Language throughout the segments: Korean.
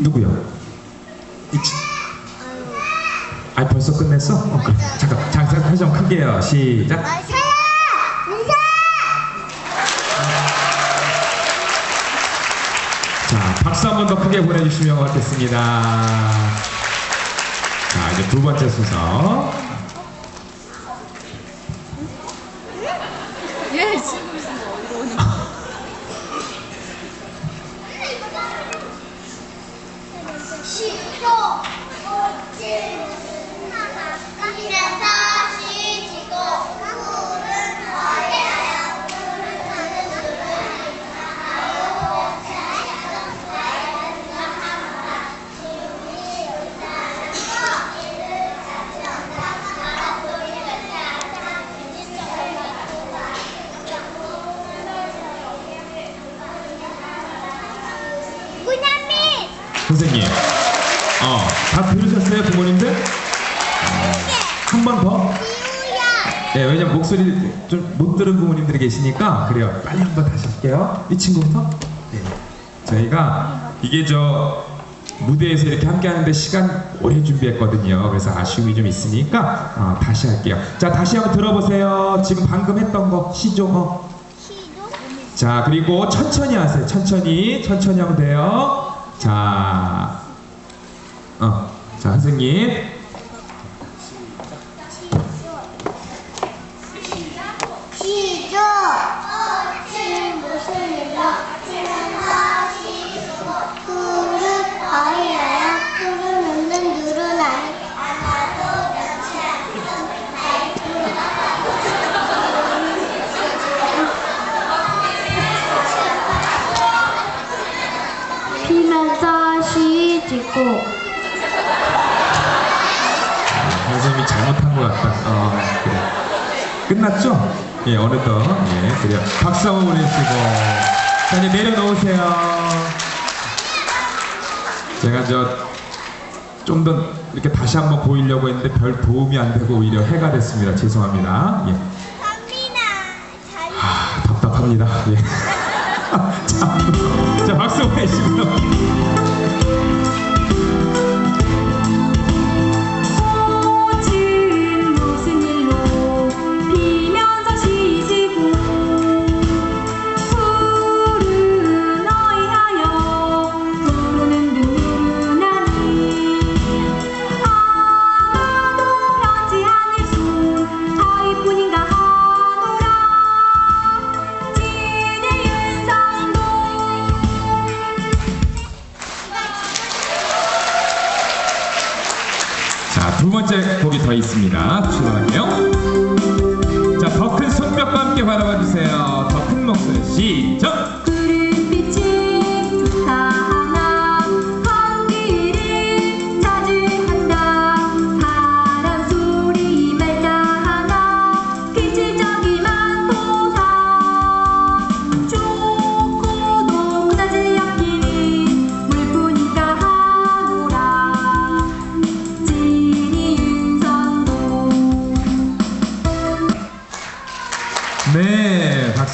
누구요? 이치. 아 벌써 끝냈어? 어, 그래. 잠깐 잠깐 좀 크게 해요 시작 자 박수 한 번 더 크게 보내주시면 고맙겠습니다 자 이제 두 번째 순서 시도 꽃을 하나 시지 선생님 어 다 들으셨어요 부모님들? 한번 더? 네, 왜냐면 목소리 좀 못 들은 부모님들이 계시니까 그래요. 빨리 한번 다시 할게요. 이 친구부터. 네. 저희가 이게 저 무대에서 이렇게 함께 하는데 시간 오래 준비했거든요. 그래서 아쉬움이 좀 있으니까 어, 다시 할게요. 자, 다시 한번 들어보세요. 지금 방금 했던 거 시죠. 어. 자, 그리고 천천히 하세요. 천천히, 천천히 하면 돼요. 자, 어, 자, 선생님. 시지고 선생님이 잘못한 것 같다. 어, 그래. 끝났죠? 예, 어느덧. 예, 그래요. 박수 한번 보내주시고. 자, 이제 내려놓으세요. 제가 저, 좀 더 이렇게 다시 한번 보이려고 했는데 별 도움이 안 되고 오히려 해가 됐습니다. 죄송합니다. 예. 아, 답답합니다. 예. 자, 자, 박수 보내시고요. 두 번째 곡이 더 있습니다. 출발할게요. 자, 더 큰 손뼉과 함께 바라봐 주세요. 더 큰 목소리 시작.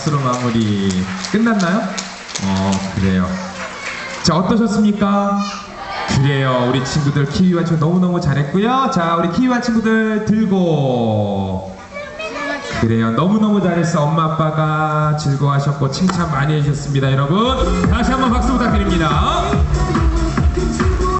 박수로 마무리. 끝났나요? 어, 그래요. 자, 어떠셨습니까? 그래요. 우리 친구들 키위와 친구 너무너무 잘했고요. 자, 우리 키위와 친구들 들고. 그래요. 너무너무 잘했어. 엄마 아빠가 즐거워하셨고 칭찬 많이 해주셨습니다, 여러분. 다시 한번 박수 부탁드립니다.